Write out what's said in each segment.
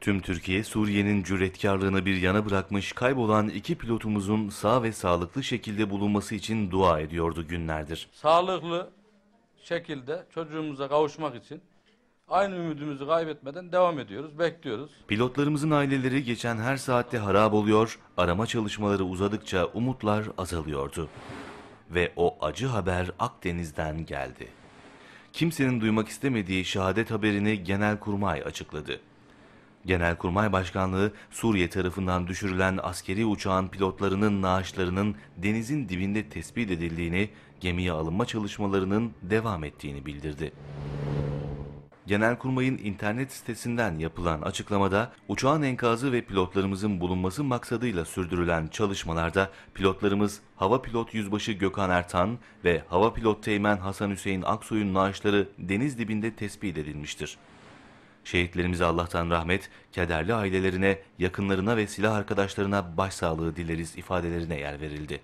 Tüm Türkiye Suriye'nin cüretkarlığını bir yana bırakmış kaybolan iki pilotumuzun sağ ve sağlıklı şekilde bulunması için dua ediyordu günlerdir. Sağlıklı şekilde çocuğumuza kavuşmak için aynı ümidimizi kaybetmeden devam ediyoruz, bekliyoruz. Pilotlarımızın aileleri geçen her saatte harap oluyor, arama çalışmaları uzadıkça umutlar azalıyordu. Ve o acı haber Akdeniz'den geldi. Kimsenin duymak istemediği şehadet haberini Genelkurmay açıkladı. Genelkurmay Başkanlığı Suriye tarafından düşürülen askeri uçağın pilotlarının naaşlarının denizin dibinde tespit edildiğini, gemiye alınma çalışmalarının devam ettiğini bildirdi. Genelkurmay'ın internet sitesinden yapılan açıklamada uçağın enkazı ve pilotlarımızın bulunması maksadıyla sürdürülen çalışmalarda pilotlarımız Hava Pilot Yüzbaşı Gökhan Ertan ve Hava Pilot Teğmen Hasan Hüseyin Aksoy'un naaşları deniz dibinde tespit edilmiştir. Şehitlerimize Allah'tan rahmet, kederli ailelerine, yakınlarına ve silah arkadaşlarına başsağlığı dileriz ifadelerine yer verildi.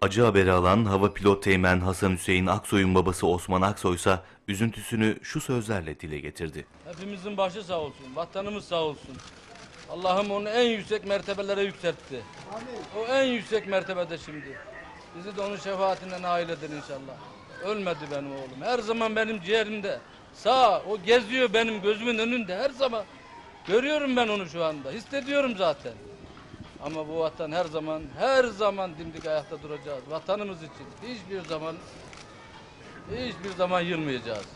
Acı haberi alan hava pilot teğmen Hasan Hüseyin Aksoy'un babası Osman Aksoy ise üzüntüsünü şu sözlerle dile getirdi. Hepimizin başı sağ olsun, vatanımız sağ olsun. Allah'ım onu en yüksek mertebelere yükseltti. O en yüksek mertebede şimdi. Bizi de onun şefaatine nail edin inşallah. Ölmedi benim oğlum. Her zaman benim ciğerimde. Sağ, o geziyor benim gözümün önünde her zaman. Görüyorum ben onu şu anda. Hissediyorum zaten. Ama bu vatan her zaman, her zaman dimdik ayakta duracağız. Vatanımız için hiçbir zaman, hiçbir zaman yılmayacağız.